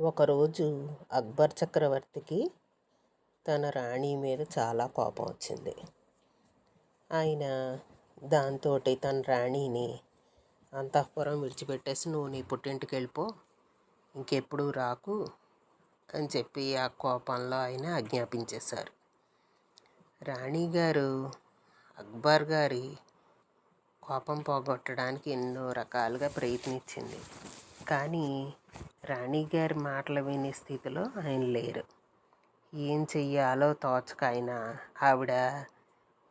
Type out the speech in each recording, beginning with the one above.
ఒకరోజు అక్బర్ చక్రవర్తికి తన రాణి మీద చాలా కోపం వచ్చింది. ఆయన దాంతో తన రాణిని అంతఃపురం విడిచిపెట్టేసి నువ్వు నీ పుట్టింటికి వెళ్ళిపో ఇంకెప్పుడు రాకు అని చెప్పి ఆ కోపంలో ఆయన ఆజ్ఞాపించేశారు. రాణిగారు అక్బర్ గారి కోపం పోగొట్టడానికి ఎన్నో రకాలుగా ప్రయత్నించింది. కానీ రాణిగారి మాటలు వినే స్థితిలో ఆయన లేరు. ఏం చెయ్యాలో తోచక ఆయన ఆవిడ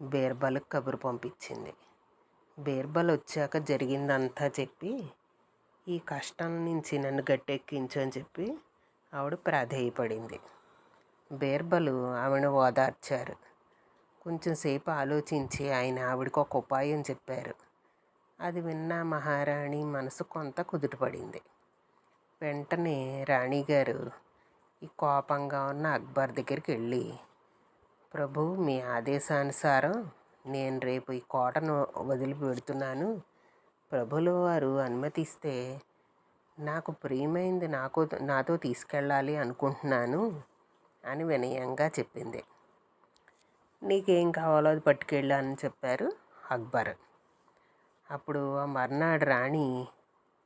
బీర్బల్కి కబురు పంపించింది. బీర్బల్ వచ్చాక జరిగిందంతా చెప్పి ఈ కష్టం నుంచి నన్ను గట్టెక్కించు అని చెప్పి ఆవిడ ప్రాధేయపడింది. బీర్బలు ఆవిడ ఓదార్చారు. కొంచెం సేపు ఆలోచించి ఆయన ఆవిడకు ఒక ఉపాయం చెప్పారు. అది విన్న మహారాణి మనసు కొంత కుదుటపడింది. వెంటనే రాణిగారు ఈ కోపంగా ఉన్న అక్బర్ దగ్గరికి వెళ్ళి ప్రభు మీ ఆదేశానుసారం నేను రేపు ఈ కోటను వదిలిపెడుతున్నాను ప్రభులు వారు అనుమతిస్తే నాకు ప్రియమైంది నాకు నాతో తీసుకెళ్ళాలి అనుకుంటున్నాను అని వినయంగా చెప్పింది. నీకేం కావాలో అది పట్టుకెళ్ళాలని చెప్పారు అక్బర్. అప్పుడు ఆ మర్నాడు రాణి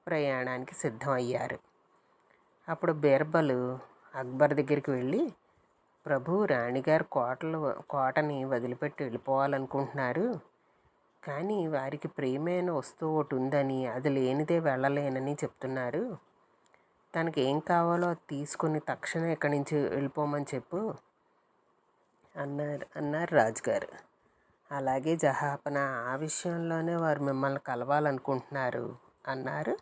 ప్రయాణానికి సిద్ధం అయ్యారు అప్పుడు బీర్బల్ అక్బర్ దగ్గరికి వెళ్ళి ప్రభు రాణిగారు కోటలు కోటని వదిలిపెట్టి వెళ్ళిపోవాలనుకుంటున్నారు. కానీ వారికి ప్రియమైన వస్తువు ఒకటి ఉందని అది లేనిదే వెళ్ళలేనని చెప్తున్నారు. తనకి ఏం కావాలో అది తీసుకొని తక్షణం ఇక్కడి నుంచి వెళ్ళిపోమని చెప్పు అన్నారు అన్నారు రాజుగారు. అలాగే జహాపన ఆ విషయంలోనే వారు మిమ్మల్ని కలవాలనుకుంటున్నారు అన్నారు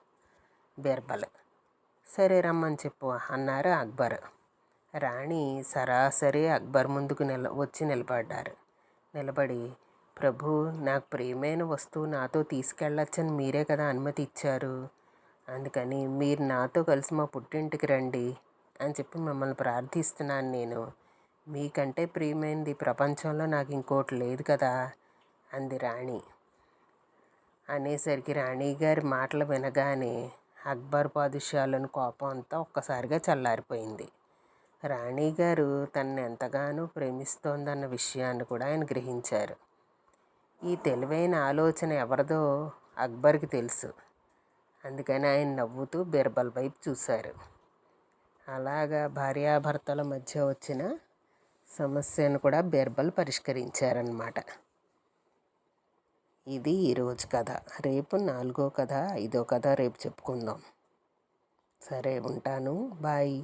బీర్బల్. సరే రమ్మని చెప్పు అన్నారు అక్బర్. రాణి సరాసరి అక్బర్ ముందుకు నిల వచ్చి నిలబడ్డారు. నిలబడి ప్రభు నాకు ప్రియమైన వస్తువు నాతో తీసుకెళ్ళొచ్చని మీరే కదా అనుమతి ఇచ్చారు. అందుకని మీరు నాతో కలిసి మా పుట్టింటికి రండి అని చెప్పి మిమ్మల్ని ప్రార్థిస్తున్నాను నేను. మీకంటే ప్రియమైనది ప్రపంచంలో నాకు ఇంకోటి లేదు కదా అంది రాణి. అనేసరికి రాణి గారి మాటలు వినగానే అక్బర్ పాదుషాలను కోపం అంతా ఒక్కసారిగా చల్లారిపోయింది. రాణిగారు తనని ఎంతగానో ప్రేమిస్తోందన్న విషయాన్ని కూడా ఆయన గ్రహించారు. ఈ తెలివైన ఆలోచన ఎవరిదో అక్బర్కి తెలుసు. అందుకని ఆయన నవ్వుతూ బీర్బల్ వైపు చూశారు. అలాగా భార్యాభర్తల మధ్య వచ్చిన సమస్యను కూడా బీర్బల్ పరిష్కరించారన్నమాట. ఇది ఈరోజు కథ. రేపు నాలుగో కథ ఐదో కథ రేపు చెప్పుకుందాం. సరే ఉంటాను. బాయ్.